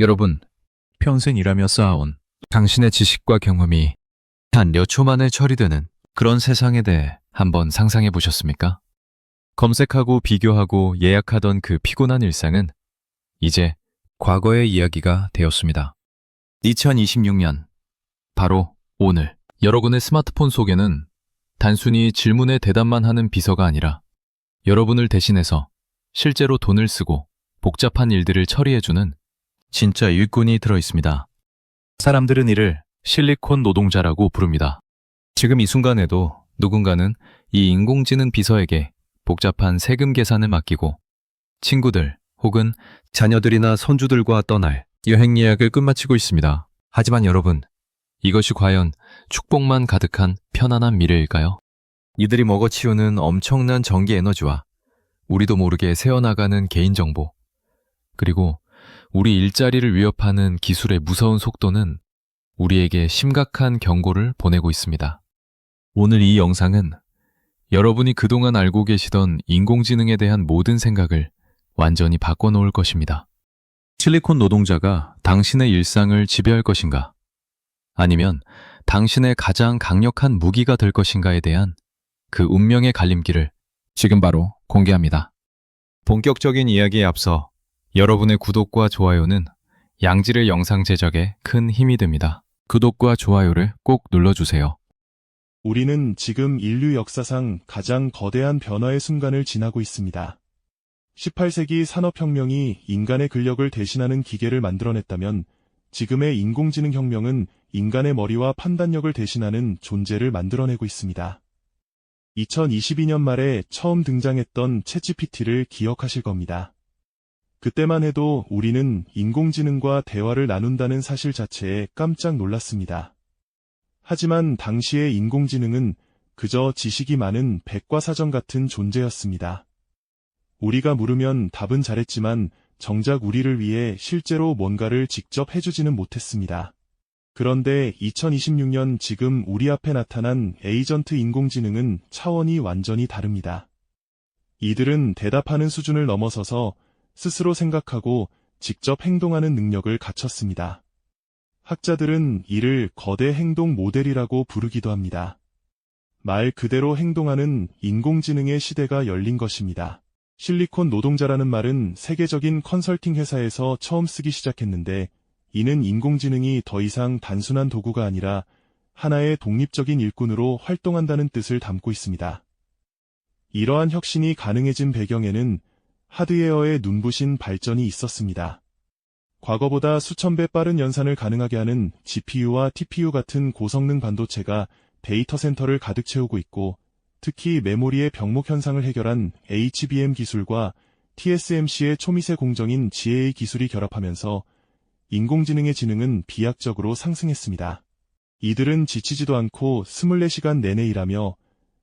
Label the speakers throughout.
Speaker 1: 여러분, 평생 일하며 쌓아온 당신의 지식과 경험이 단 몇 초 만에 처리되는 그런 세상에 대해 한번 상상해 보셨습니까? 검색하고 비교하고 예약하던 그 피곤한 일상은 이제 과거의 이야기가 되었습니다. 2026년, 바로 오늘, 여러분의 스마트폰 속에는 단순히 질문에 대답만 하는 비서가 아니라 여러분을 대신해서 실제로 돈을 쓰고 복잡한 일들을 처리해주는 진짜 일꾼이 들어있습니다. 사람들은 이를 실리콘 노동자라고 부릅니다. 지금 이 순간에도 누군가는 이 인공지능 비서에게 복잡한 세금 계산을 맡기고 친구들 혹은 자녀들이나 손주들과 떠날 여행 예약을 끝마치고 있습니다. 하지만 여러분, 이것이 과연 축복만 가득한 편안한 미래일까요? 이들이 먹어치우는 엄청난 전기 에너지와 우리도 모르게 새어나가는 개인정보, 그리고 우리 일자리를 위협하는 기술의 무서운 속도는 우리에게 심각한 경고를 보내고 있습니다. 오늘 이 영상은 여러분이 그동안 알고 계시던 인공지능에 대한 모든 생각을 완전히 바꿔놓을 것입니다. 실리콘 노동자가 당신의 일상을 지배할 것인가? 아니면 당신의 가장 강력한 무기가 될 것인가에 대한 그 운명의 갈림길을 지금 바로 공개합니다. 본격적인 이야기에 앞서 여러분의 구독과 좋아요는 양질의 영상 제작에 큰 힘이 됩니다. 구독과 좋아요를 꼭 눌러주세요.
Speaker 2: 우리는 지금 인류 역사상 가장 거대한 변화의 순간을 지나고 있습니다. 18세기 산업혁명이 인간의 근력을 대신하는 기계를 만들어냈다면 지금의 인공지능 혁명은 인간의 머리와 판단력을 대신하는 존재를 만들어내고 있습니다. 2022년 말에 처음 등장했던 챗GPT를 기억하실 겁니다. 그때만 해도 우리는 인공지능과 대화를 나눈다는 사실 자체에 깜짝 놀랐습니다. 하지만 당시의 인공지능은 그저 지식이 많은 백과사전 같은 존재였습니다. 우리가 물으면 답은 잘했지만 정작 우리를 위해 실제로 뭔가를 직접 해주지는 못했습니다. 그런데 2026년 지금 우리 앞에 나타난 에이전트 인공지능은 차원이 완전히 다릅니다. 이들은 대답하는 수준을 넘어서서 스스로 생각하고 직접 행동하는 능력을 갖췄습니다. 학자들은 이를 거대 행동 모델이라고 부르기도 합니다. 말 그대로 행동하는 인공지능의 시대가 열린 것입니다. 실리콘 노동자라는 말은 세계적인 컨설팅 회사에서 처음 쓰기 시작했는데 이는 인공지능이 더 이상 단순한 도구가 아니라 하나의 독립적인 일꾼으로 활동한다는 뜻을 담고 있습니다. 이러한 혁신이 가능해진 배경에는 하드웨어의 눈부신 발전이 있었습니다. 과거보다 수천 배 빠른 연산을 가능하게 하는 GPU와 TPU 같은 고성능 반도체가 데이터 센터를 가득 채우고 있고 특히 메모리의 병목 현상을 해결한 HBM 기술과 TSMC의 초미세 공정인 GAA 기술이 결합하면서 인공지능의 지능은 비약적으로 상승했습니다. 이들은 지치지도 않고 24시간 내내 일하며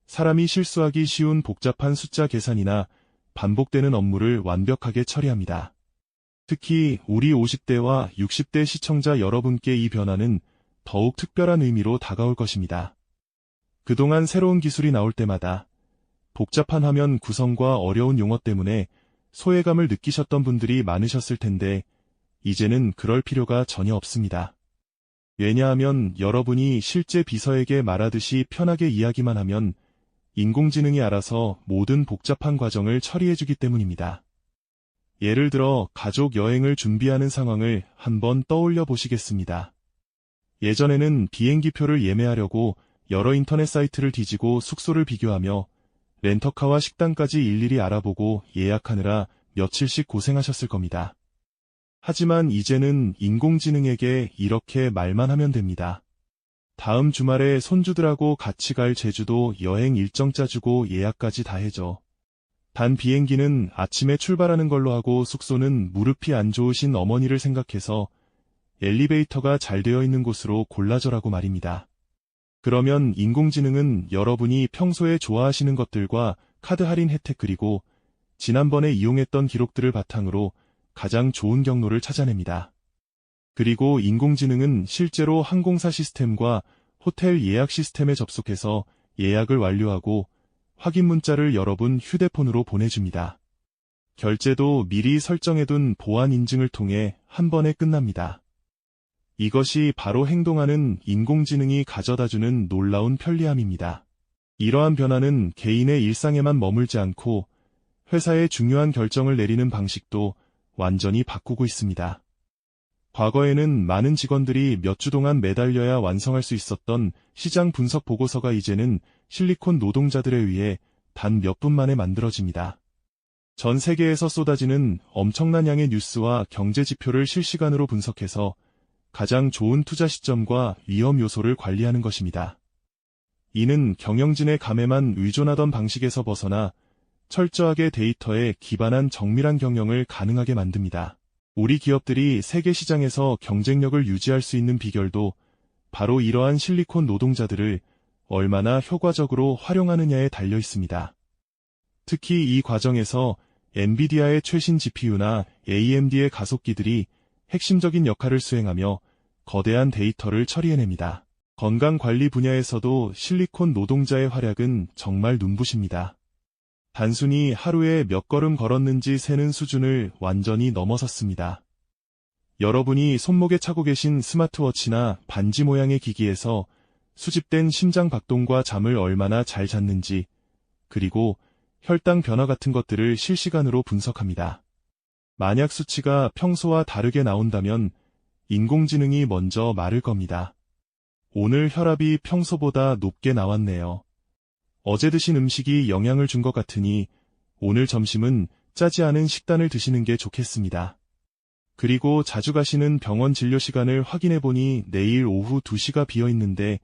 Speaker 2: 사람이 실수하기 쉬운 복잡한 숫자 계산이나 반복되는 업무를 완벽하게 처리합니다. 특히 우리 50대와 60대 시청자 여러분께 이 변화는 더욱 특별한 의미로 다가올 것입니다. 그동안 새로운 기술이 나올 때마다 복잡한 화면 구성과 어려운 용어 때문에 소외감을 느끼셨던 분들이 많으셨을 텐데 이제는 그럴 필요가 전혀 없습니다. 왜냐하면 여러분이 실제 비서에게 말하듯이 편하게 이야기만 하면 인공지능이 알아서 모든 복잡한 과정을 처리해주기 때문입니다. 예를 들어 가족 여행을 준비하는 상황을 한번 떠올려 보시겠습니다. 예전에는 비행기표를 예매하려고 여러 인터넷 사이트를 뒤지고 숙소를 비교하며 렌터카와 식당까지 일일이 알아보고 예약하느라 며칠씩 고생하셨을 겁니다. 하지만 이제는 인공지능에게 이렇게 말만 하면 됩니다. 다음 주말에 손주들하고 같이 갈 제주도 여행 일정 짜주고 예약까지 다 해줘. 단 비행기는 아침에 출발하는 걸로 하고 숙소는 무릎이 안 좋으신 어머니를 생각해서 엘리베이터가 잘 되어 있는 곳으로 골라줘라고 말입니다. 그러면 인공지능은 여러분이 평소에 좋아하시는 것들과 카드 할인 혜택 그리고 지난번에 이용했던 기록들을 바탕으로 가장 좋은 경로를 찾아냅니다. 그리고 인공지능은 실제로 항공사 시스템과 호텔 예약 시스템에 접속해서 예약을 완료하고 확인 문자를 여러분 휴대폰으로 보내줍니다. 결제도 미리 설정해둔 보안 인증을 통해 한 번에 끝납니다. 이것이 바로 행동하는 인공지능이 가져다주는 놀라운 편리함입니다. 이러한 변화는 개인의 일상에만 머물지 않고 회사의 중요한 결정을 내리는 방식도 완전히 바꾸고 있습니다. 과거에는 많은 직원들이 몇 주 동안 매달려야 완성할 수 있었던 시장 분석 보고서가 이제는 실리콘 노동자들에 의해 단 몇 분 만에 만들어집니다. 전 세계에서 쏟아지는 엄청난 양의 뉴스와 경제 지표를 실시간으로 분석해서 가장 좋은 투자 시점과 위험 요소를 관리하는 것입니다. 이는 경영진의 감에만 의존하던 방식에서 벗어나 철저하게 데이터에 기반한 정밀한 경영을 가능하게 만듭니다. 우리 기업들이 세계 시장에서 경쟁력을 유지할 수 있는 비결도 바로 이러한 실리콘 노동자들을 얼마나 효과적으로 활용하느냐에 달려 있습니다. 특히 이 과정에서 엔비디아의 최신 GPU나 AMD의 가속기들이 핵심적인 역할을 수행하며 거대한 데이터를 처리해냅니다. 건강관리 분야에서도 실리콘 노동자의 활약은 정말 눈부십니다. 단순히 하루에 몇 걸음 걸었는지 세는 수준을 완전히 넘어섰습니다. 여러분이 손목에 차고 계신 스마트워치나 반지 모양의 기기에서 수집된 심장 박동과 잠을 얼마나 잘 잤는지, 그리고 혈당 변화 같은 것들을 실시간으로 분석합니다. 만약 수치가 평소와 다르게 나온다면 인공지능이 먼저 말을 겁니다. 오늘 혈압이 평소보다 높게 나왔네요. 어제 드신 음식이 영향을 준 것 같으니 오늘 점심은 짜지 않은 식단을 드시는 게 좋겠습니다. 그리고 자주 가시는 병원 진료 시간을 확인해 보니 내일 오후 2시가 비어 있는데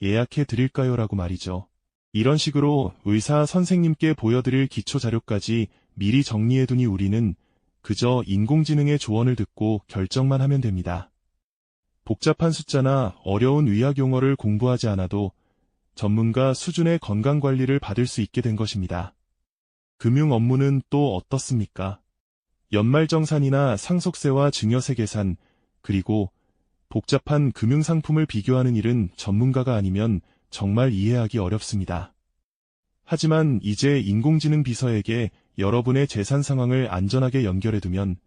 Speaker 2: 예약해 드릴까요? 라고 말이죠. 이런 식으로 의사 선생님께 보여드릴 기초 자료까지 미리 정리해 두니 우리는 그저 인공지능의 조언을 듣고 결정만 하면 됩니다. 복잡한 숫자나 어려운 의학 용어를 공부하지 않아도 전문가 수준의 건강관리를 받을 수 있게 된 것입니다. 금융 업무는 또 어떻습니까? 연말정산이나 상속세와 증여세 계산, 그리고 복잡한 금융상품을 비교하는 일은 전문가가 아니면 정말 이해하기 어렵습니다. 하지만 이제 인공지능 비서에게 여러분의 재산 상황을 안전하게 연결해두면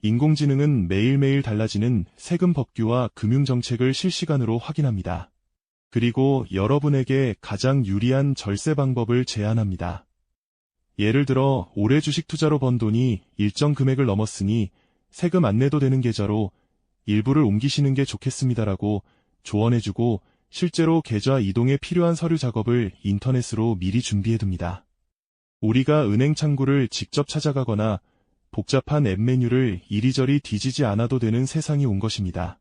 Speaker 2: 인공지능은 매일매일 달라지는 세금 법규와 금융정책을 실시간으로 확인합니다. 그리고 여러분에게 가장 유리한 절세 방법을 제안합니다. 예를 들어 올해 주식 투자로 번 돈이 일정 금액을 넘었으니 세금 안 내도 되는 계좌로 일부를 옮기시는 게 좋겠습니다라고 조언해주고 실제로 계좌 이동에 필요한 서류 작업을 인터넷으로 미리 준비해둡니다. 우리가 은행 창구를 직접 찾아가거나 복잡한 앱 메뉴를 이리저리 뒤지지 않아도 되는 세상이 온 것입니다.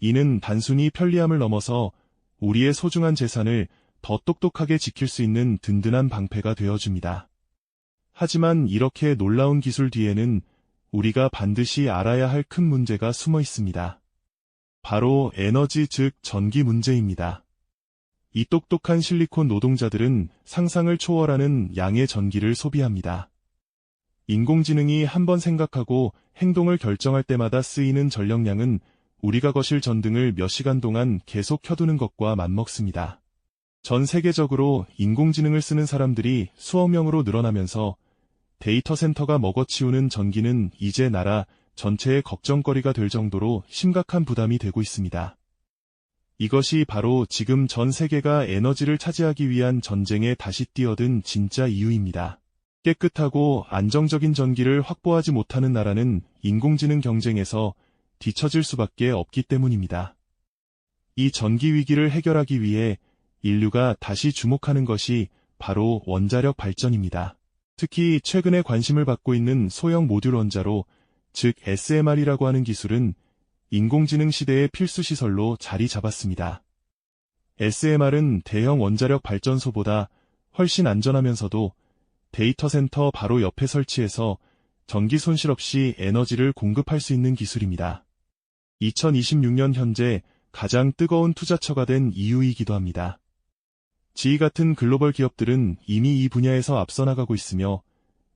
Speaker 2: 이는 단순히 편리함을 넘어서 우리의 소중한 재산을 더 똑똑하게 지킬 수 있는 든든한 방패가 되어줍니다. 하지만 이렇게 놀라운 기술 뒤에는 우리가 반드시 알아야 할 큰 문제가 숨어 있습니다. 바로 에너지 즉 전기 문제입니다. 이 똑똑한 실리콘 노동자들은 상상을 초월하는 양의 전기를 소비합니다. 인공지능이 한번 생각하고 행동을 결정할 때마다 쓰이는 전력량은 우리가 거실 전등을 몇 시간 동안 계속 켜두는 것과 맞먹습니다. 전 세계적으로 인공지능을 쓰는 사람들이 수억 명으로 늘어나면서 데이터 센터가 먹어치우는 전기는 이제 나라 전체의 걱정거리가 될 정도로 심각한 부담이 되고 있습니다. 이것이 바로 지금 전 세계가 에너지를 차지하기 위한 전쟁에 다시 뛰어든 진짜 이유입니다. 깨끗하고 안정적인 전기를 확보하지 못하는 나라는 인공지능 경쟁에서 뒤처질 수밖에 없기 때문입니다. 이 전기 위기를 해결하기 위해 인류가 다시 주목하는 것이 바로 원자력 발전입니다. 특히 최근에 관심을 받고 있는 소형 모듈 원자로, 즉 SMR이라고 하는 기술은 인공지능 시대의 필수 시설로 자리 잡았습니다. SMR은 대형 원자력 발전소보다 훨씬 안전하면서도 데이터 센터 바로 옆에 설치해서 전기 손실 없이 에너지를 공급할 수 있는 기술입니다. 2026년 현재 가장 뜨거운 투자처가 된 이유이기도 합니다. 지희 같은 글로벌 기업들은 이미 이 분야에서 앞서 나가고 있으며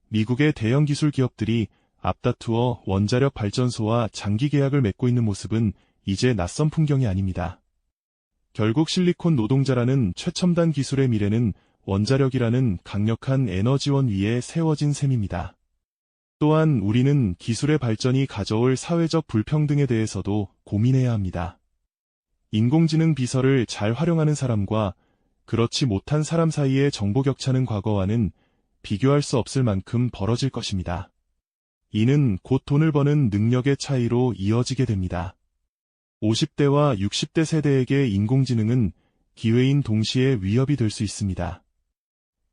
Speaker 2: 미국의 대형 기술 기업들이 앞다투어 원자력 발전소와 장기 계약을 맺고 있는 모습은 이제 낯선 풍경이 아닙니다. 결국 실리콘 노동자라는 최첨단 기술의 미래는 원자력이라는 강력한 에너지원 위에 세워진 셈입니다. 또한 우리는 기술의 발전이 가져올 사회적 불평등에 대해서도 고민해야 합니다. 인공지능 비서를 잘 활용하는 사람과 그렇지 못한 사람 사이의 정보 격차는 과거와는 비교할 수 없을 만큼 벌어질 것입니다. 이는 곧 돈을 버는 능력의 차이로 이어지게 됩니다. 50대와 60대 세대에게 인공지능은 기회인 동시에 위협이 될 수 있습니다.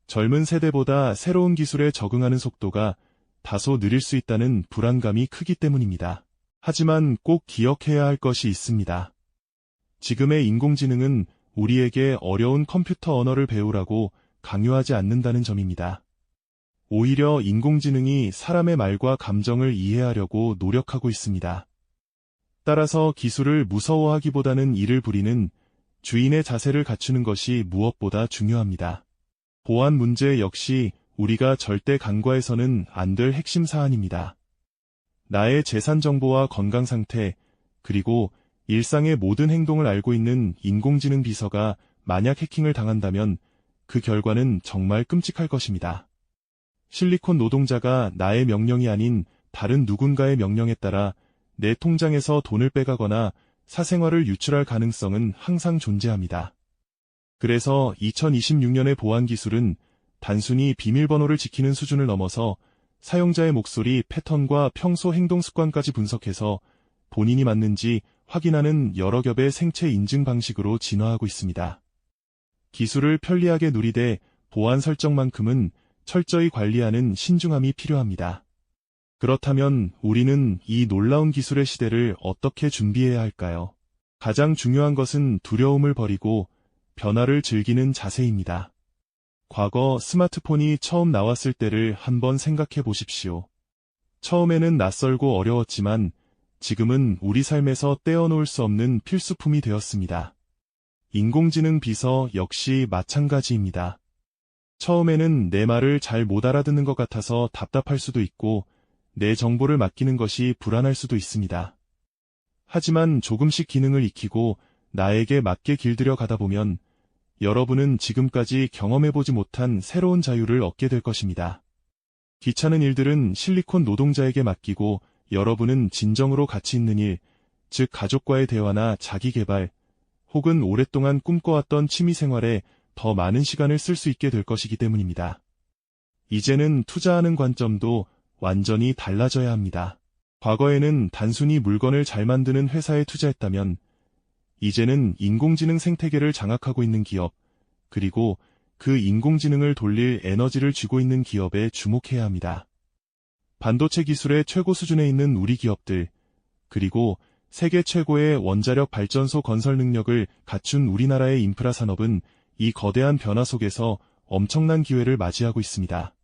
Speaker 2: 젊은 세대보다 새로운 기술에 적응하는 속도가 다소 느릴 수 있다는 불안감이 크기 때문입니다. 하지만 꼭 기억해야 할 것이 있습니다. 지금의 인공지능은 우리에게 어려운 컴퓨터 언어를 배우라고 강요하지 않는다는 점입니다. 오히려 인공지능이 사람의 말과 감정을 이해하려고 노력하고 있습니다. 따라서 기술을 무서워하기보다는 이를 부리는 주인의 자세를 갖추는 것이 무엇보다 중요합니다. 보안 문제 역시 우리가 절대 간과해서는 안 될 핵심 사안입니다. 나의 재산 정보와 건강 상태, 그리고 일상의 모든 행동을 알고 있는 인공지능 비서가 만약 해킹을 당한다면 그 결과는 정말 끔찍할 것입니다. 실리콘 노동자가 나의 명령이 아닌 다른 누군가의 명령에 따라 내 통장에서 돈을 빼가거나 사생활을 유출할 가능성은 항상 존재합니다. 그래서 2026년의 보안 기술은 단순히 비밀번호를 지키는 수준을 넘어서 사용자의 목소리, 패턴과 평소 행동 습관까지 분석해서 본인이 맞는지 확인하는 여러 겹의 생체 인증 방식으로 진화하고 있습니다. 기술을 편리하게 누리되 보안 설정만큼은 철저히 관리하는 신중함이 필요합니다. 그렇다면 우리는 이 놀라운 기술의 시대를 어떻게 준비해야 할까요? 가장 중요한 것은 두려움을 버리고 변화를 즐기는 자세입니다. 과거 스마트폰이 처음 나왔을 때를 한번 생각해 보십시오. 처음에는 낯설고 어려웠지만 지금은 우리 삶에서 떼어놓을 수 없는 필수품이 되었습니다. 인공지능 비서 역시 마찬가지입니다. 처음에는 내 말을 잘 못 알아듣는 것 같아서 답답할 수도 있고 내 정보를 맡기는 것이 불안할 수도 있습니다. 하지만 조금씩 기능을 익히고 나에게 맞게 길들여 가다 보면 여러분은 지금까지 경험해보지 못한 새로운 자유를 얻게 될 것입니다. 귀찮은 일들은 실리콘 노동자에게 맡기고 여러분은 진정으로 가치 있는 일, 즉 가족과의 대화나 자기 개발, 혹은 오랫동안 꿈꿔왔던 취미 생활에 더 많은 시간을 쓸 수 있게 될 것이기 때문입니다. 이제는 투자하는 관점도 완전히 달라져야 합니다. 과거에는 단순히 물건을 잘 만드는 회사에 투자했다면 이제는 인공지능 생태계를 장악하고 있는 기업, 그리고 그 인공지능을 돌릴 에너지를 쥐고 있는 기업에 주목해야 합니다. 반도체 기술의 최고 수준에 있는 우리 기업들, 그리고 세계 최고의 원자력 발전소 건설 능력을 갖춘 우리나라의 인프라 산업은 이 거대한 변화 속에서 엄청난 기회를 맞이하고 있습니다.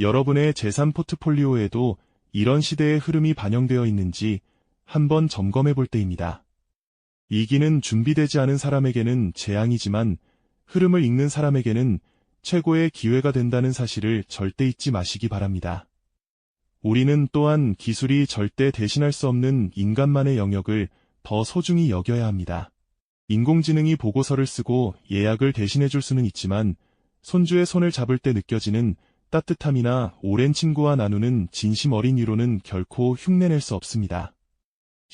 Speaker 2: 여러분의 재산 포트폴리오에도 이런 시대의 흐름이 반영되어 있는지 한번 점검해 볼 때입니다. 이기는 준비되지 않은 사람에게는 재앙이지만 흐름을 읽는 사람에게는 최고의 기회가 된다는 사실을 절대 잊지 마시기 바랍니다. 우리는 또한 기술이 절대 대신할 수 없는 인간만의 영역을 더 소중히 여겨야 합니다. 인공지능이 보고서를 쓰고 예약을 대신해 줄 수는 있지만 손주의 손을 잡을 때 느껴지는 따뜻함이나 오랜 친구와 나누는 진심 어린 위로는 결코 흉내낼 수 없습니다.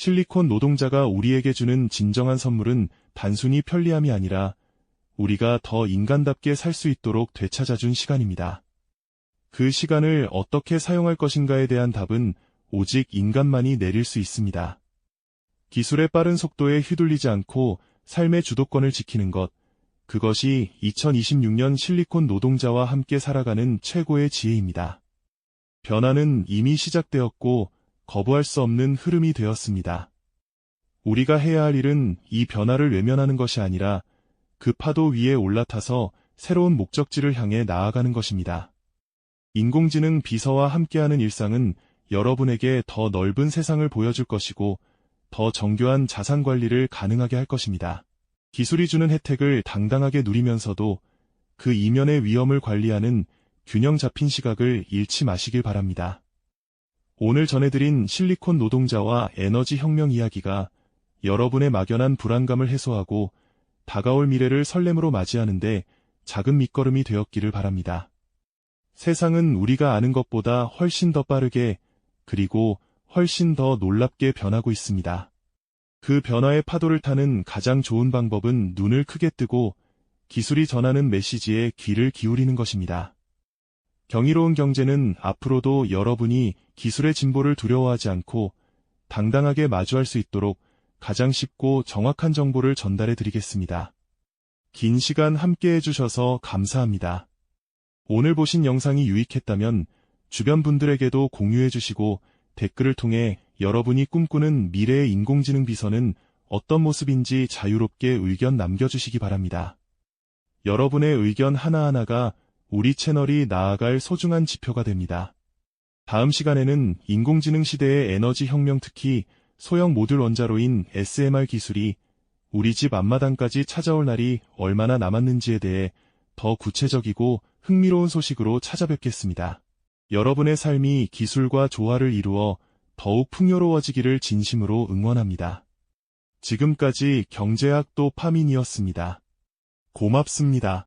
Speaker 2: 실리콘 노동자가 우리에게 주는 진정한 선물은 단순히 편리함이 아니라 우리가 더 인간답게 살 수 있도록 되찾아준 시간입니다. 그 시간을 어떻게 사용할 것인가에 대한 답은 오직 인간만이 내릴 수 있습니다. 기술의 빠른 속도에 휘둘리지 않고 삶의 주도권을 지키는 것, 그것이 2026년 실리콘 노동자와 함께 살아가는 최고의 지혜입니다. 변화는 이미 시작되었고 거부할 수 없는 흐름이 되었습니다. 우리가 해야 할 일은 이 변화를 외면하는 것이 아니라 그 파도 위에 올라타서 새로운 목적지를 향해 나아가는 것입니다. 인공지능 비서와 함께하는 일상은 여러분에게 더 넓은 세상을 보여줄 것이고 더 정교한 자산 관리를 가능하게 할 것입니다. 기술이 주는 혜택을 당당하게 누리면서도 그 이면의 위험을 관리하는 균형 잡힌 시각을 잃지 마시길 바랍니다. 오늘 전해드린 실리콘 노동자와 에너지 혁명 이야기가 여러분의 막연한 불안감을 해소하고 다가올 미래를 설렘으로 맞이하는데 작은 밑거름이 되었기를 바랍니다. 세상은 우리가 아는 것보다 훨씬 더 빠르게 그리고 훨씬 더 놀랍게 변하고 있습니다. 그 변화의 파도를 타는 가장 좋은 방법은 눈을 크게 뜨고 기술이 전하는 메시지에 귀를 기울이는 것입니다. 경이로운 경제는 앞으로도 여러분이 기술의 진보를 두려워하지 않고 당당하게 마주할 수 있도록 가장 쉽고 정확한 정보를 전달해 드리겠습니다. 긴 시간 함께 해주셔서 감사합니다. 오늘 보신 영상이 유익했다면 주변 분들에게도 공유해 주시고 댓글을 통해 여러분이 꿈꾸는 미래의 인공지능 비서는 어떤 모습인지 자유롭게 의견 남겨주시기 바랍니다. 여러분의 의견 하나하나가 우리 채널이 나아갈 소중한 지표가 됩니다. 다음 시간에는 인공지능 시대의 에너지 혁명 특히 소형 모듈 원자로인 SMR 기술이 우리 집 앞마당까지 찾아올 날이 얼마나 남았는지에 대해 더 구체적이고 흥미로운 소식으로 찾아뵙겠습니다. 여러분의 삶이 기술과 조화를 이루어 더욱 풍요로워지기를 진심으로 응원합니다. 지금까지 경제학 또 파민이었습니다. 고맙습니다.